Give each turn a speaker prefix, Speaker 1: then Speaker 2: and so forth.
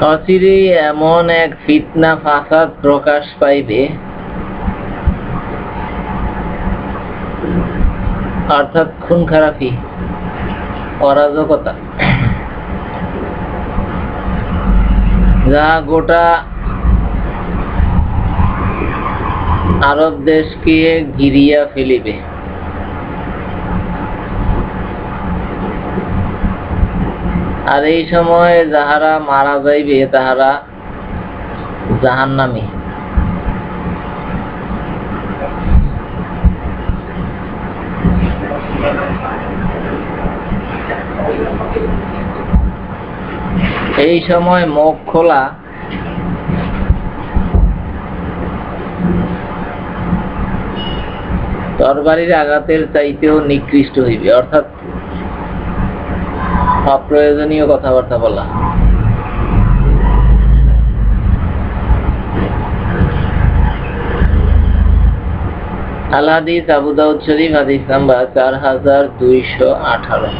Speaker 1: অচিরেই এমন এক ফিতনা ফাসাদ প্রকাশ পাইবে। অর্থাৎ খুন খারাপি অরাজকতা। যা গোটা আরব দেশকে ঘিরিয়া ফেলিবে। আর এই সময় যাহারা মারা যাইবে, তাহারা জাহান্নামী। এই সময় মুখ খোলা। তরবারির আঘাতের চাইতেও নিকৃষ্ট হইবে, অর্থাৎ অপ্রয়োজনীয় কথাবার্তা বলা। আল হাদিস আবু শরীফ হাদিস নাম্বার চার হাজার দুইশো আঠারো।